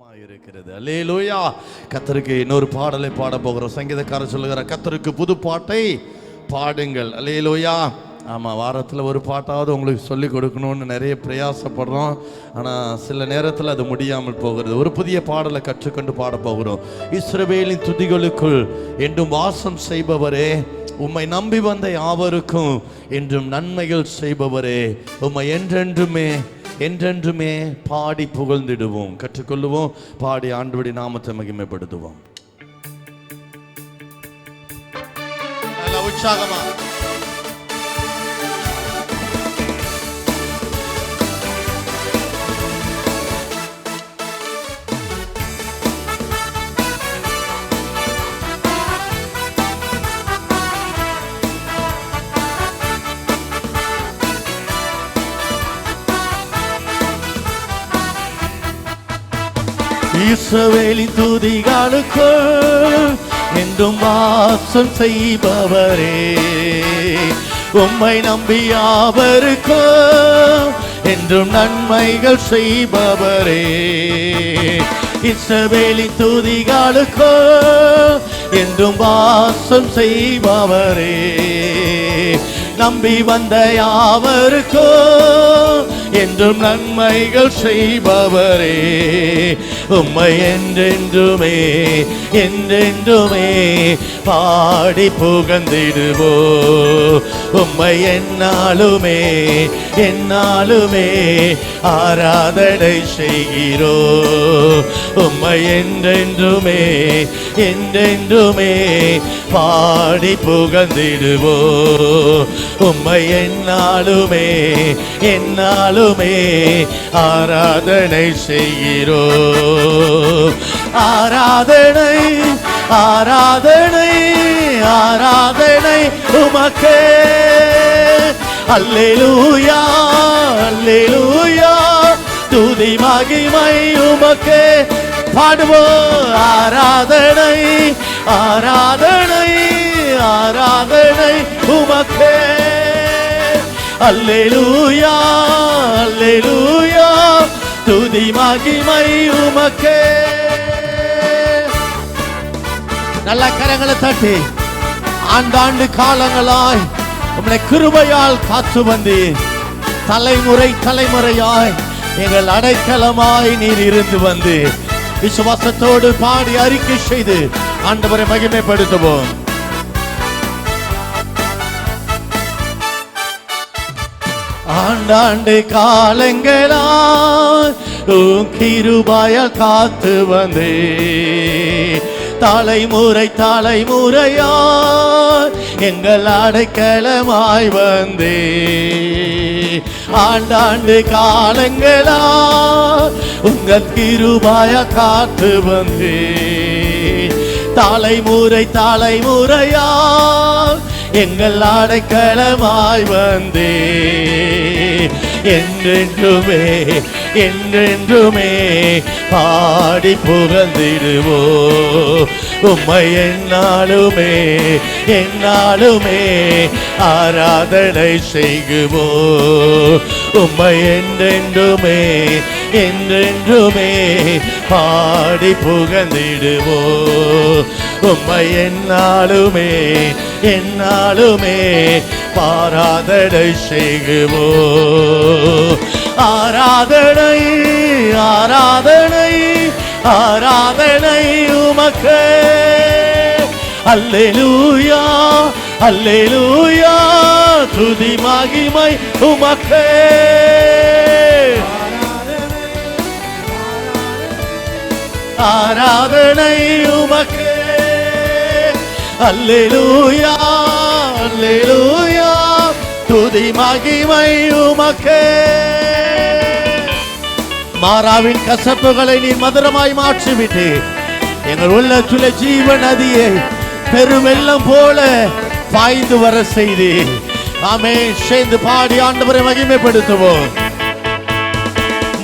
இருக்கிறது அல்லேலூயா. கத்தருக்கு இன்னொரு பாடலை பாட போகிறோம். சங்கீதக்காரர் சொல்லுகிற கத்தருக்கு புது பாட்டை பாடுங்கள். அல்லேலூயா. ஆமாம் வாரத்தில் ஒரு பாட்டாவது உங்களுக்கு சொல்லி கொடுக்கணும்னு நிறைய பிரயாசப்படுறோம். ஆனால் சில நேரத்தில் அது முடியாமல் போகிறது. ஒரு புதிய பாடலை கற்றுக்கொண்டு பாட போகிறோம். இஸ்ரவேலின் துதிகளுக்குள் என்றும் வாசம் செய்பவரே உம்மை நம்பி வந்த யாவருக்கும் என்றும் நன்மைகள் செய்பவரே உம்மை என்றென்றுமே என்றென்றுமே பாடி புகழ்ந்திடுவோம். கற்றுக்கொள்ளுவோம். பாடி ஆண்டுபடி நாமத்தை மகிமைப்படுத்துவோம். உற்சாகமா. இஸ்ரவேலின் துதிகளுக்கு என்றும் வாசம் செய்பவரே. உம்மை நம்பியாவருக்கு என்றும் நன்மைகள் செய்பவரே. இஸ்ரவேலின் துதிகளுக்கு என்றும் வாசம் செய்பவரே. நம்பி வந்த யாவருக்கோ என்றும் நன்மைகள் செய்பவரே. உம்மை என்றென்றுமே என்றென்றுமே பாடி புகழ்ந்திடுவோ. உம்மை என்னாலுமே என்னாலுமே ஆராதனை செய்கிறோ. உம்மை என்றென்றுமே என்றென்றுமே பாடி புகழ்ந்திடுவோ. உம்மை என்னாலுமே என்னாலுமே ஆராதனை செய்கிறோ. ஆராதனை ஆராதனை ஆராதனை உமக்கே. அல்லேலூயா அல்லேலூயா துதி மகிமை உமக்கே. பாடுவோம். ஆராதனை ஆராதனை ஆராதனை உமக்கே. அல்லேலூயா அல்லேலூயா துதி மகிமை உமக்கே. நல்ல கரங்களை தட்டி ஆண்டாண்டு காலங்களாய் உம்முடைய கிருபையால் காத்து வந்து. தலைமுறை தலைமுறையாய் எங்கள் அடைக்கலமாய் நீர் இருந்து வந்து. விசுவாசத்தோடு பாடி அறிக்கை செய்து ஆண்டவரை மகிமைப்படுத்துவோம். ஆண்டாண்டு காலங்களா கிருபாய காத்து வந்தே. தலைமுறை தலைமுறையா எங்கள் அடைக்கலமாய் வந்தே. ஆண்டாண்டு காலங்களா உங்கள் கிருபாய காத்து வந்தே தலைமுறை தலைமுறையா எங்கள் அடைக்கலமாய் வந்தே என்றென்றுமே என்றென்றுமே பாடி புகழ்ந்திடுவோ உம்மை என்னாலுமே என்னாலுமே ஆராதனை செய்குவோ உம்மை என்றென்றுமே என்றென்றுமே பாடி புகழ்ந்திடுவோ உம்மை என்னாலுமே என்னாலுமே பாராதனை செய்குவோ ஆராதனை ஆராதனை ஆராதனை உமக்கே அல்லேலூயா அல்லேலூயா துதி மகிமை உமக்கே ஆராதனை உமக்கே அல்லேலூயா அல்லேலூயா துதி மகிமை உமக்கே மாறாவின் கசப்புகளை நீ மதுரமாய் மாற்றிவிட்டு எங்கள் உள்ளத்துல ஜீவ நதியை பெருவெள்ளம் போல பாய்ந்து வர செய்தி. ஆமே சேர்ந்து பாடி ஆண்டவரை மகிமைப்படுத்துவோம்.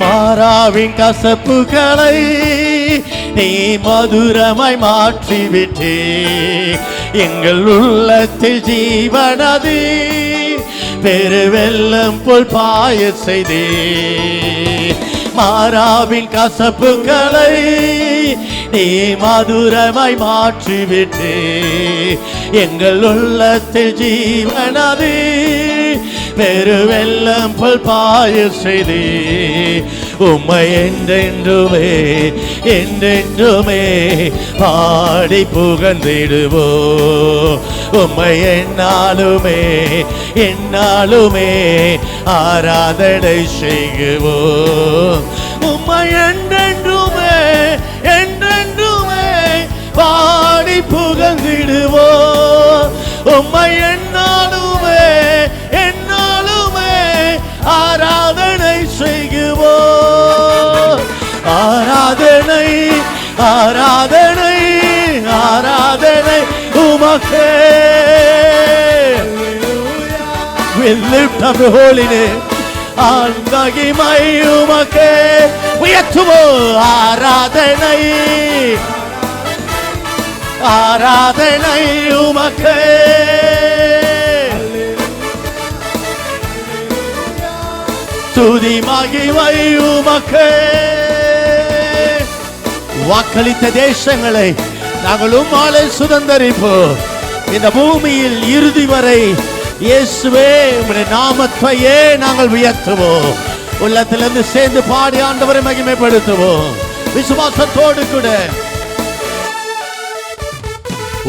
மாறாவின் கசப்புகளை நீ மதுரமாய் மாற்றிவிட்டே. எங்கள் உள்ளத்தில் ஜீவனதி பெருவெல்லம் போல் பாய செய்தே. மாறாவின் கசப்புகளை நீ மதுரமாய் மாற்றிவிட்டே. எங்கள் உள்ளத்தில் ஜீவனது பெருவெல்லம் போல் பாய செய்தே உம்மை என்றென்றுமே என்றென்றுமே பாடி புகழ்ந்திடுவோ. உம்மை என்னாலுமே என்னாலுமே ஆராதனை செய்குவோ உம்மை என்னாலுமே என்னாலுமே ஆராதனை செய்குவோ ஆராதனை ஆராதனை ஆராதனை உமக்கே. We'll lift up your holy name. ஆன்மகிமை உமக்கே. உயர்த்துவோ ஆராதனை ஆராதனை உமக்கே. துதி மகிமை உமக்கே. வாக்களித்த தேசங்களை நாங்கள் உம்மாலே சுதந்தரிப்போம். இந்த பூமியில் இறுதி வரை இயேசுவே உம்முடைய நாமத்தையே நாங்கள் உயர்த்துவோம். உள்ளத்திலிருந்து சேர்ந்து பாடி ஆண்டவரை மகிமைப்படுத்துவோம். விசுவாசத்தோடு கூட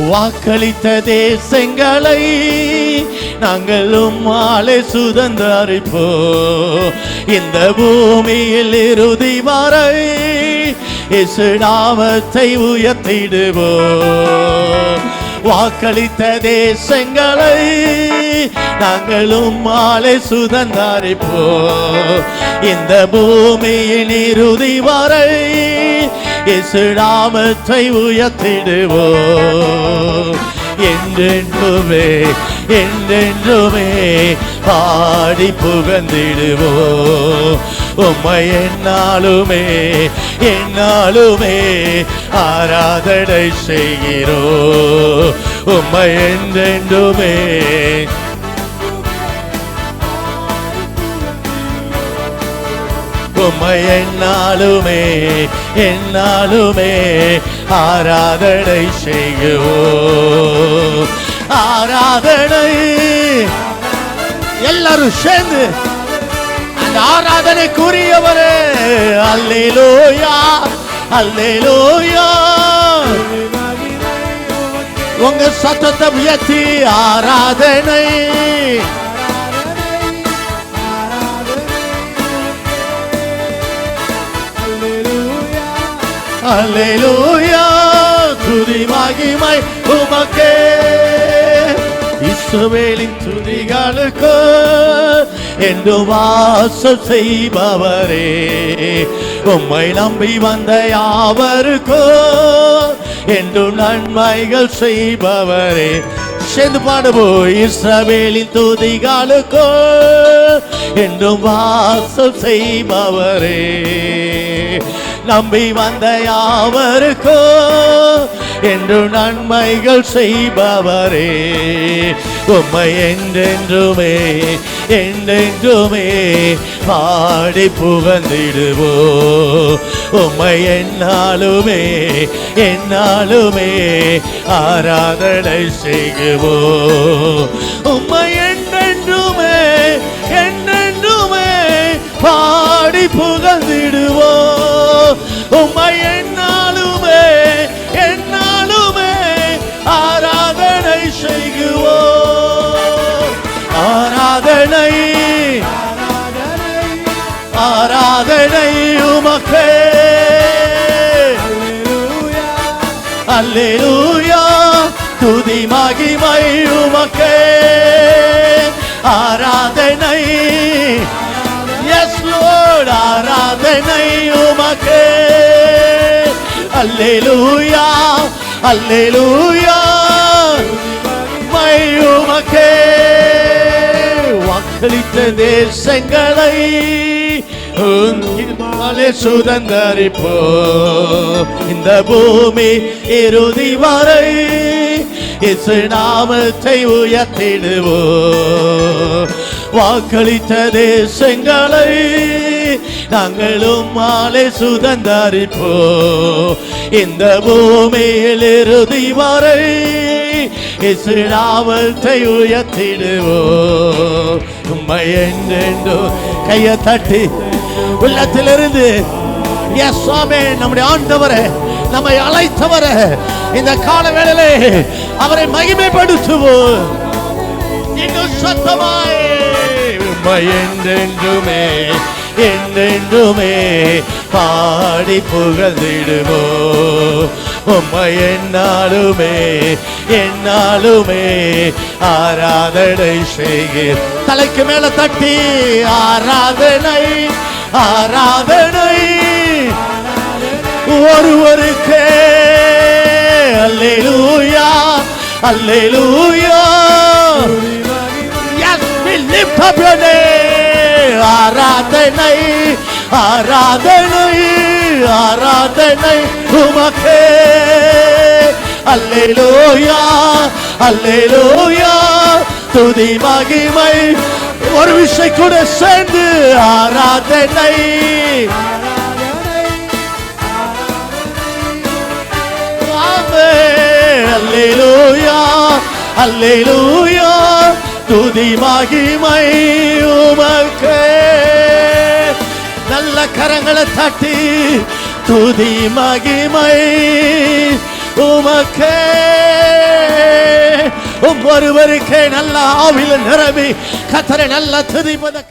வாக்களித்த தேசங்களை நாங்களும் உம்மாலே சுதந்திரிப்போ இந்த பூமியில் இறுதி வரை இசு நாமத்தை உயர்த்திடுவோ வாக்களித்த தேசங்களை நாங்களும் மாலை சுதந்தரிப்போ இந்த பூமியின் இறுதி வரை இயேசு நாமத்தை உயர்த்திடுவோம். என்றென்றுமே என்றென்றுமே பாடி புகழ்ந்திடுவோ உம்மை என்னாலுமே என்னாலுமே ஆராதனை செய்கிறோ உம்மை என்றென்றுமே உம்மை என்னாலுமே என்னாலுமே ஆராதனை செய்யுவோ ஆராதனை. எல்லாரும் சேர்ந்து அந்த ஆராதனை ஆராதனைக்குரியவரே. அல்லேலூயா அல்லேலூயா. உங்க சத்தத்தை உயர்த்தி ஆராதனை. அல்லேலூயா துதி மகிமை உமக்கே. இஸ்ரவேலின் துதிகளுக்கு என்று வாசம் செய்பவரே. உம்மை நம்பி வந்த யாவருக்கோ என்று நன்மைகள் செய்பவரே. சேர்ந்து பாடுவோம் இஸ்ரவேலின் துதிகளுக்கோ என்றும் வாசம் செய்பவரே. நம்பி வந்த யாவருக்கோ என்று நன்மைகள் செய்பவரே. உம்மை என்றென்றுமே என்றென்றுமே பாடி புகழ்ந்திடுவோ. உம்மை என்னாலுமே என்னாலுமே ஆராதனை செய்குவோ. உம்மை என்றென்றுமே என்றென்றுமே பாடி புகழ் உம்மை என்னாலுமே என்னாலுமே ஆராதனை செய்குவோ ஆராதனை ஆராதனை உமக்கே. அல்லேலூயா துதி மகிமை உமக்கே. ஆராதனை எஸ் லோட் ஆராதனை உமக்கே. அல்லேலூயா அல்லேலூயா மையுமக்கே வாக்களித்த தேசங்களை உம்மாலே சுதந்தரிப்போ. இந்த பூமி இறுதி வரை இசு நாமத்தை உயர்த்திடுவோ. வாக்களித்த தேசங்களை நாங்களும் மாலை சுதந்தரிப்போ. இந்த பூமியில் இறுதி வரை இசுநாமத்தை உயர்த்திடுவோ. உண்மை என்றென்றோ கையை தட்டி உள்ளத்திலிருந்து எஸ் சுவாமி நம்முடைய ஆண்டவரை நம்மை அழைத்தவரே இந்த கால வேளையிலே அவரை மகிமைப்படுத்துவோம் இன்னும் சத்தமாய் உண்மை என்றென்றுமே என்றென்றுமே பாடி புகழ்ந்திடுவோ உம்மை என்னாலுமே என்னாலுமே ஆராதனை செய்கிற தலைக்கு மேல தட்டி ஆராதனை ஆராதனை. ஒருவருக்கே அல்லேலூயா அல்லேலூயா. Yes, we lift up your name. ஆராதனை ஆராதனை ஆராதனை உமக்கே. அல்லேலூயா அல்லேலூயா துதி மகிமை. ஒரு விஷய கூட சேர்ந்து ஆராதனை. ஆமென். அல்லேலூயா அல்லேலூயா. துதி மகிமை உமக்கே. நல்ல கரங்களை தட்டி துதி மகிமை உமக்கே. ஒவ்வொருவருக்கே நல்ல ஆவில நிரம்பி கத்தரை நல்ல துதிப்பதை